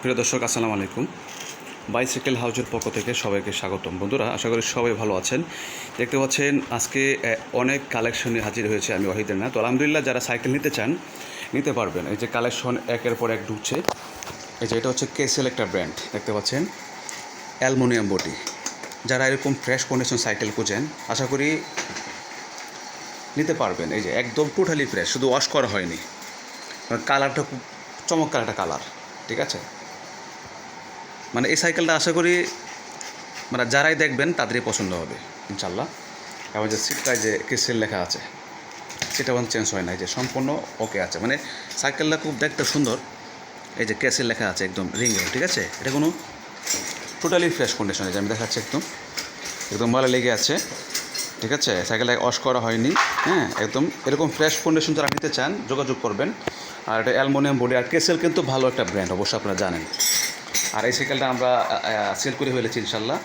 প্রিয় দর্শক, আসসালামু আলাইকুম। বাইসাইকেল হাউজের পক্ষ থেকে সবাইকে স্বাগতম। বন্ধুরা, আশা করি সবাই ভালো আছেন। দেখতে পাচ্ছেন, আজকে অনেক কালেকশন হাজির হয়েছে আমি ওয়াহিদের না। তো আলহামদুলিল্লাহ, যারা সাইকেল নিতে চান, নিতে পারবেন। এই যে কালেকশন একের পর এক ঢুকছে। এই যে এটা হচ্ছে কেসেল একটা ব্র্যান্ড দেখতে পাচ্ছেন? অ্যালমোনিয়াম বডি যারা এরকম ফ্রেশ কন্ডিশন সাইকেল খুঁজেন, আশা করি নিতে পারবেন। এই যে একদম টোটালি ফ্রেশ শুধু ওয়াশ করা হয়নি। কালারটা খুব চমৎকার একটা কালার ঠিক আছে? মানে এই সাইকেলটা আশা করি মানে যারাই দেখবেন, তাদেরই পছন্দ হবে ইনশাল্লাহ এবং যে সিটটায় যে কিসেল লেখা আছে, সেটা কোনো চেঞ্জ হয় না যে সম্পূর্ণ ওকে আছে। মানে সাইকেলটা খুব দেখতে সুন্দর, এই যে ক্যাসেল লেখা আছে একদম রিঙ্গে ঠিক আছে? এটা কোনো টোটালি ফ্রেশ কন্ডিশনে আমি দেখাচ্ছি একদম। একদম ভালো লেগে আছে, ঠিক আছে? সাইকেলটা ওয়াশ করা হয়নি হ্যাঁ? একদম এরকম ফ্রেশ কন্ডিশন যারা নিতে চান, যোগাযোগ করবেন। আর এটা অ্যালমোনিয়াম বডি আর কেসেল কিন্তু ভালো একটা ব্র্যান্ড অবশ্যই আপনারা জানেন। আর এই সাইকেলটা আমরা সেল করে ফেলেছি ইনশাল্লাহ।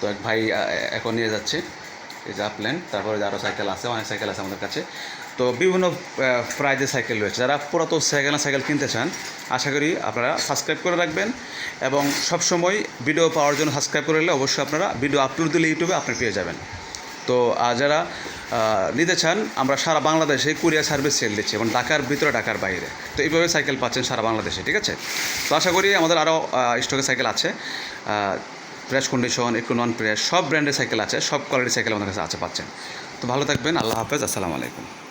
তো এক ভাই এখন নিয়ে যাচ্ছে। এই যে আপল্যান্ড তারপরে আরও সাইকেল আছে, অনেক সাইকেল আছে আমাদের কাছে। তো বিভিন্ন প্রাইজের সাইকেল রয়েছে। যারা পুরাতন সাইকেল না সাইকেল কিনতে চান, আশা করি আপনারা সাবস্ক্রাইব করে রাখবেন এবং সবসময় ভিডিও পাওয়ার জন্য সাবস্ক্রাইব করে নিলে অবশ্যই আপনারা ভিডিও আপলোড দিলে ইউটিউবে আপনি পেয়ে যাবেন। তো যারা নিতে চান আমরা সারা বাংলাদেশে কুরিয়ার সার্ভিস সেল দিচ্ছি এবং ঢাকার ভিতরে, ঢাকার বাইরে। তো এইভাবে সাইকেল পাচ্ছেন সারা বাংলাদেশে, ঠিক আছে? তো আশা করি আমাদের আরও স্টকে সাইকেল আছে। প্রেস কন্ডিশন একটু নন প্রেস সব ব্র্যান্ডের সাইকেল আছে, সব কোয়ালিটির সাইকেল আমাদের কাছে আছে, পাচ্ছেন। তো ভালো থাকবেন, আল্লাহ হাফেজ, আসসালামু আলাইকুম।